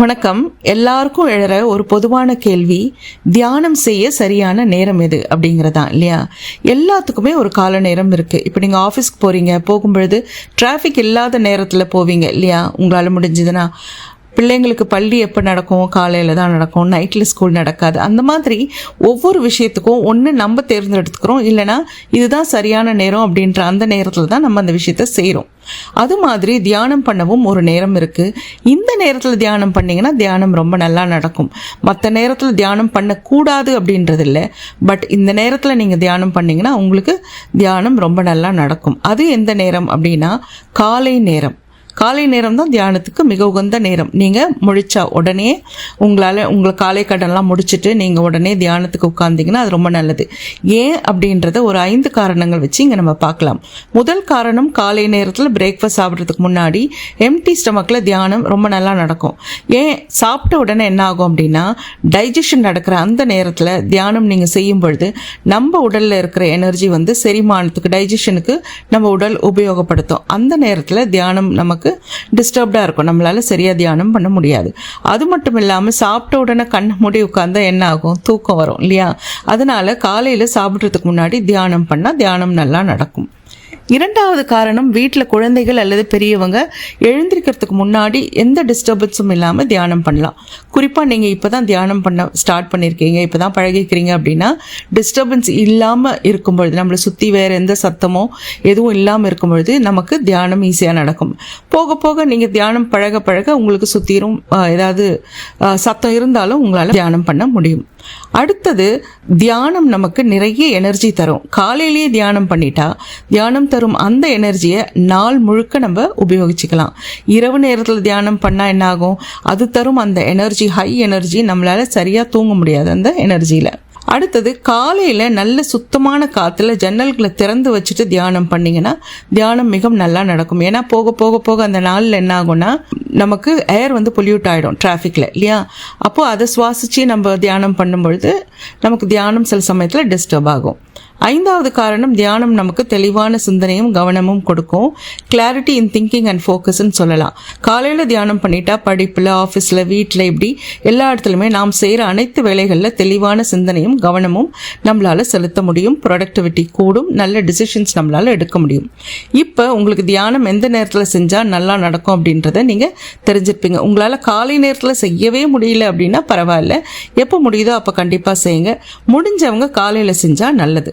வணக்கம். எல்லாருக்கும் எழற ஒரு பொதுவான கேள்வி தியானம் செய்ய சரியான நேரம் எது? அப்படிங்கிறதான் இல்லையா? எல்லாத்துக்குமே ஒரு கால நேரம் இருக்குது இப்போ நீங்கள் ஆஃபீஸ்க்கு போகிறீங்க போகும்பொழுது டிராஃபிக் இல்லாத நேரத்தில் போவீங்க இல்லையா? உங்களால் முடிஞ்சதுன்னா பிள்ளைங்களுக்கு பள்ளி எப்போ நடக்கும்? காலையில் தான் நடக்கும். நைட்டில் ஸ்கூல் நடக்காது. அந்த மாதிரி ஒவ்வொரு விஷயத்துக்கும் ஒன்று நம்ம தேர்ந்தெடுத்துக்கிறோம். இல்லைனா இதுதான் சரியான நேரம் அப்படின்ற அந்த நேரத்தில் தான் நம்ம அந்த விஷயத்த செய்கிறோம் அது மாதிரி தியானம் பண்ணவும் ஒரு நேரம் இருக்குது இந்த நேரத்தில் தியானம் பண்ணிங்கன்னா தியானம் ரொம்ப நல்லா நடக்கும். மற்ற நேரத்தில் தியானம் பண்ணக்கூடாது அப்படின்றது இல்லை பட் இந்த நேரத்தில் நீங்கள் தியானம் பண்ணிங்கன்னா உங்களுக்கு தியானம் ரொம்ப நல்லா நடக்கும். அது எந்த நேரம் அப்படின்னா காலை நேரம். காலை நேரம் தான் தியானத்துக்கு மிக உகந்த நேரம். நீங்கள் முழிச்சா உடனே உங்களால் உங்களை காலை கடன்லாம் முடிச்சுட்டு நீங்கள் உடனே தியானத்துக்கு உட்காந்திங்கன்னா அது ரொம்ப நல்லது. ஏன் அப்படின்றத ஒரு ஐந்து காரணங்கள் வச்சு இங்கே நம்ம பார்க்கலாம். முதல் காரணம் காலை நேரத்தில் பிரேக்ஃபாஸ்ட் சாப்பிட்றதுக்கு முன்னாடி எம்டி ஸ்டமக்கில் தியானம் ரொம்ப நல்லா நடக்கும். ஏன்? சாப்பிட்ட உடனே என்ன ஆகும் அப்படின்னா டைஜஷன் நடக்கிற அந்த நேரத்தில் தியானம் நீங்கள் செய்யும் பொழுது நம்ம உடலில் இருக்கிற எனர்ஜி வந்து செரிமானத்துக்கு டைஜஷனுக்கு நம்ம உடல் உபயோகப்படுத்தும். அந்த நேரத்தில் தியானம் நமக்கு டிஸ்டர்ப்டாக இருக்கும். நம்மளால் சரியாக தியானம் பண்ண முடியாது. அது மட்டும் இல்லாமல் சாப்பிட்ட உடனே கண் மூடி உட்காந்தா என்ன ஆகும்? தூக்கம் வரும் இல்லையா? அதனால காலையில் சாப்பிட்றதுக்கு முன்னாடி தியானம் பண்ணால் தியானம் நல்லா நடக்கும். இரண்டாவது காரணம் வீட்டில் குழந்தைகள் அல்லது பெரியவங்க எழுந்திருக்கிறதுக்கு முன்னாடி எந்த டிஸ்டர்பன்ஸும் இல்லாமல் தியானம் பண்ணலாம். குறிப்பாக நீங்கள் இப்போ தான் தியானம் பண்ண ஸ்டார்ட் பண்ணியிருக்கீங்க இப்போ தான் பழகிக்கிறீங்க அப்படின்னா டிஸ்டர்பன்ஸ் இல்லாமல் இருக்கும் பொழுது நம்மளை சுற்றி வேறு எந்த சத்தமோ எதுவும் இல்லாமல் இருக்கும் பொழுது நமக்கு தியானம் ஈஸியாக நடக்கும். போக போக நீங்கள் தியானம் பழக பழக உங்களுக்கு சுற்றிரும் ஏதாவது சத்தம் இருந்தாலும் உங்களால் தியானம் பண்ண முடியும். அடுத்தது தியானம் நமக்கு நிறைய எனர்ஜி தரும். காலையிலேயே தியானம் பண்ணிட்டா தியானம் தரும் அந்த எனர்ஜியை நாள் முழுக்க நம்ம உபயோகிச்சுக்கலாம். இரவு நேரத்தில் தியானம் பண்ணால் என்ன ஆகும் அது தரும் அந்த எனர்ஜி ஹை எனர்ஜி நம்மளால் சரியாக தூங்க முடியாது அந்த எனர்ஜியில் அடுத்தது காலையில் நல்ல சுத்தமான காற்றுல ஜன்னல்களை திறந்து வச்சுட்டு தியானம் பண்ணிங்கன்னா தியானம் மிகவும் நல்லா நடக்கும். ஏன்னா போக போக போக அந்த நாளில் என்ன ஆகும்னா நமக்கு ஏர் வந்து பொல்யூட் ஆகிடும் டிராஃபிக்கில் இல்லையா? அப்போது அதை சுவாசித்து நம்ம தியானம் பண்ணும்பொழுது நமக்கு தியானம் சில சமயத்தில் டிஸ்டர்ப் ஆகும். ஐந்தாவது காரணம் தியானம் நமக்கு தெளிவான சிந்தனையும் கவனமும் கொடுக்கும். கிளாரிட்டி இன் திங்கிங் அண்ட் ஃபோக்கஸ்ன்னு சொல்லலாம். காலையில் தியானம் பண்ணிட்டா படிப்பில் ஆஃபீஸில் வீட்டில் இப்படி எல்லா இடத்துலையுமே நாம் செய்கிற அனைத்து வேலைகளில் தெளிவான சிந்தனையும் கவனமும் நம்மளால் செலுத்த முடியும். ப்ரொடக்டிவிட்டி கூடும். நல்ல டிசிஷன்ஸ் நம்மளால் எடுக்க முடியும். இப்போ உங்களுக்கு தியானம் எந்த நேரத்தில் செஞ்சால் நல்லா நடக்கும் அப்படின்றத நீங்கள் தெரிஞ்சிருப்பீங்க. உங்களால் காலை நேரத்தில் செய்யவே முடியல அப்படின்னா பரவாயில்ல. எப்போ முடியுதோ அப்போ கண்டிப்பாக செய்யுங்க. முடிஞ்சவங்க காலையில் செஞ்சால் நல்லது.